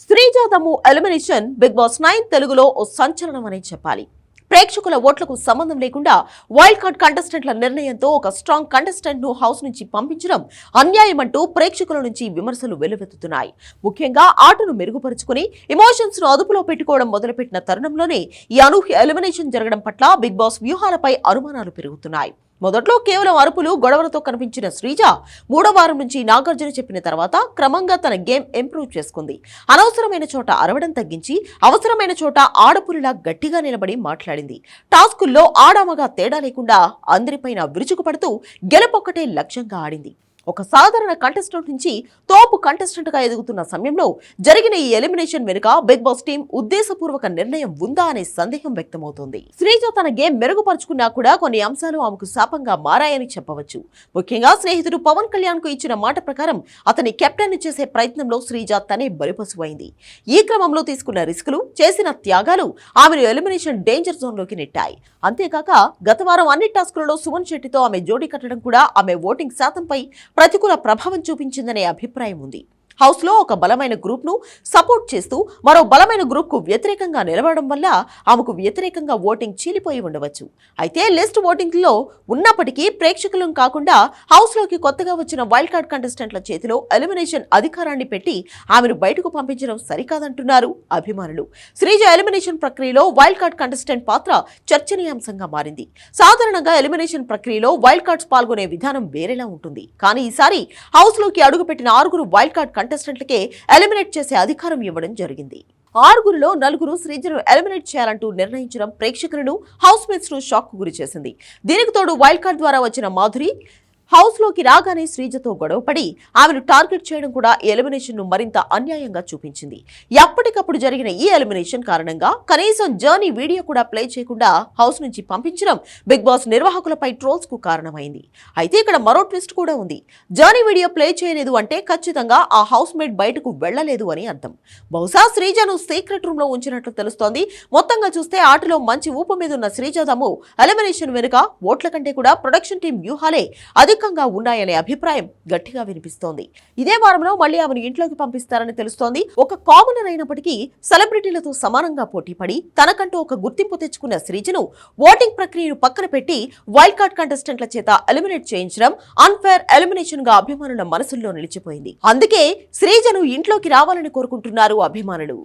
శ్రీజాతము elimination big boss nine తెలుగులో ఓ సంచలనం అనే చెప్పాలి. ప్రేక్షకుల ఓట్లకు సంబంధం లేకుండా వైల్డ్ కార్డ్ కంటెస్టెంట్ల నిర్ణయంతో ఒక స్ట్రాంగ్ కంటెస్టెంట్ను హౌస్ నుంచి పంపించడం అన్యాయమంటూ ప్రేక్షకుల నుంచి విమర్శలు వెల్లువెత్తుతున్నాయి ముఖ్యంగా ఆటను మెరుగుపరుచుకుని ఎమోషన్స్ను అదుపులో పెట్టుకోవడం మొదలుపెట్టిన తరుణంలోనే ఈ అనూహ్య ఎలిమినేషన్ జరగడం పట్ల బిగ్ బాస్ వ్యూహాలపై అనుమానాలు పెరుగుతున్నాయి. మొదట్లో కేవలం అరుపులు గొడవలతో కనిపించిన శ్రీజ మూడో వారం నుంచి నాగార్జున చెప్పిన తర్వాత క్రమంగా తన గేమ్ ఇంప్రూవ్ చేసుకుంది. అనవసరమైన చోట అరవడం తగ్గించి అవసరమైన చోట ఆడపులిలా గట్టిగా నిలబడి మాట్లాడింది. టాస్కుల్లో ఆడామగా తేడా లేకుండా అందరిపైన విరుచుకుపడుతూ గెలుపొక్కటే లక్ష్యంగా ఆడింది. ఒక సాధారణ కంటెస్టెంట్ నుంచి తోపు కంటెస్టెంట్గా ఎదుగుతున్న సమయంలో జరిగిన ఈ ఎలిమినేషన్ వెనుక బిగ్ బాస్ టీం ఉద్దేశపూర్వక నిర్ణయం ఉందా అనే సందేహం వ్యక్తమవుతోంది. శ్రీజ తన గేమ్ మెరుగుపరుచుకున్నా కూడా కొన్ని అంశాలు ఆమెకు శాపంగా మారాయని చెప్పవచ్చు. ముఖ్యంగా స్నేహితుడు పవన్ కళ్యాణ్కు ఇచ్చిన మాట ప్రకారం అతని కెప్టెన్ చేసే ప్రయత్నంలో శ్రీజ తనే బలిపశువైంది. ఈ క్రమంలో తీసుకున్న రిస్కులు చేసిన త్యాగాలు ఆమెను ఎలిమినేషన్ డేంజర్ జోన్లోకి నెట్టాయి. అంతేకాక గత వారం అన్ని టాస్కులలో సుమన్ శెట్టితో ఆమె జోడీ కట్టడం కూడా ఆమె ఓటింగ్ శాతంపై ప్రతికూల ప్రభావం చూపించిందనే అభిప్రాయం ఉంది. హౌస్లో ఒక బలమైన గ్రూప్ను సపోర్ట్ చేస్తూ మరో బలమైన గ్రూప్కు వ్యతిరేకంగా నిలబడడం వల్ల ఆమెకు వ్యతిరేకంగా ఓటింగ్ చీలిపోయి ఉండవచ్చు. అయితే లిస్ట్ ఓటింగ్లో ఉన్నప్పటికీ ప్రేక్షకులను కాకుండా హౌస్లోకి కొత్తగా వచ్చిన వైల్డ్ కార్డ్ కంటెస్టెంట్ల చేతిలో ఎలిమినేషన్ అధికారాన్ని పెట్టి ఆమెను బయటకు పంపించడం సరికాదంటున్నారు అభిమానులు. శ్రీజ ఎలిమినేషన్ ప్రక్రియలో వైల్డ్ కార్డ్ కంటెస్టెంట్ పాత్ర చర్చనీయాంశంగా మారింది. సాధారణంగా ఎలిమినేషన్ ప్రక్రియలో వైల్డ్ కార్డ్స్ పాల్గొనే విధానం వేరేలా ఉంటుంది. కానీ ఈసారి హౌస్లోకి అడుగుపెట్టిన ఆరుగురు వైల్డ్ కార్డ్ కంటెస్టెంట్లకే ఎలిమినేట్ చేసే అధికారం ఇవ్వడం జరిగింది. ఆరుగురిలో నలుగురు శ్రీజను ఎలిమినేట్ చేయాలంటూ నిర్ణయించడం ప్రేక్షకులను హౌస్ మేట్స్ను షాక్కు గురి చేసింది. దీనికి తోడు వైల్డ్ కార్డ్ ద్వారా వచ్చిన మాధురి హౌస్లోకి రాగానే శ్రీజతో గొడవపడి ఆమెను టార్గెట్ చేయడం కూడా ఈ ఎలిమినేషన్ను మరింత అన్యాయంగా చూపించింది. ఎప్పటికప్పుడు జరిగిన ఈ ఎలిమినేషన్ కారణంగా కనీసం జర్నీ వీడియో కూడా ప్లే చేయకుండా హౌస్ నుంచి పంపించడం బిగ్ బాస్ నిర్వాహకులపై ట్రోల్స్కు కారణమైంది. అయితే ఇక్కడ మరో ట్విస్ట్ కూడా ఉంది. జర్నీ వీడియో ప్లే చేయలేదు అంటే ఖచ్చితంగా ఆ హౌస్ మేట్ బయటకు వెళ్ళలేదు అని అర్థం. బహుశా శ్రీజను సీక్రెట్ రూమ్లో ఉంచినట్లు తెలుస్తోంది. మొత్తంగా చూస్తే ఆటలో మంచి ఊపు మీద ఉన్న శ్రీజాదము ఎలిమినేషన్ వెనుక ఓట్ల కంటే కూడా ప్రొడక్షన్ టీం వ్యూహాలే అధికంగా ఉన్నాయనే అభిప్రాయం గట్టిగా వినిపిస్తోంది. ఇదే వారంలో మళ్ళీ ఆమెను ఇంట్లోకి పంపిస్తారని తెలుస్తోంది. ఒక కామనర్ అయినప్పటికీ సెలబ్రిటీలతో సమానంగా పోటీపడి తనకంటూ ఒక గుర్తింపు తెచ్చుకున్న శ్రీజను ఓటింగ్ ప్రక్రియను పక్కన పెట్టి వైల్డ్ కార్డ్ కంటెస్టెంట్ల చేత ఎలిమినేట్ చేయించడం అన్ఫేర్ ఎలిమినేషన్గా అభిమానుల మనసుల్లో నిలిచిపోయింది. అందుకే శ్రీజను ఇంట్లోకి రావాలని కోరుకుంటున్నారు అభిమానులు.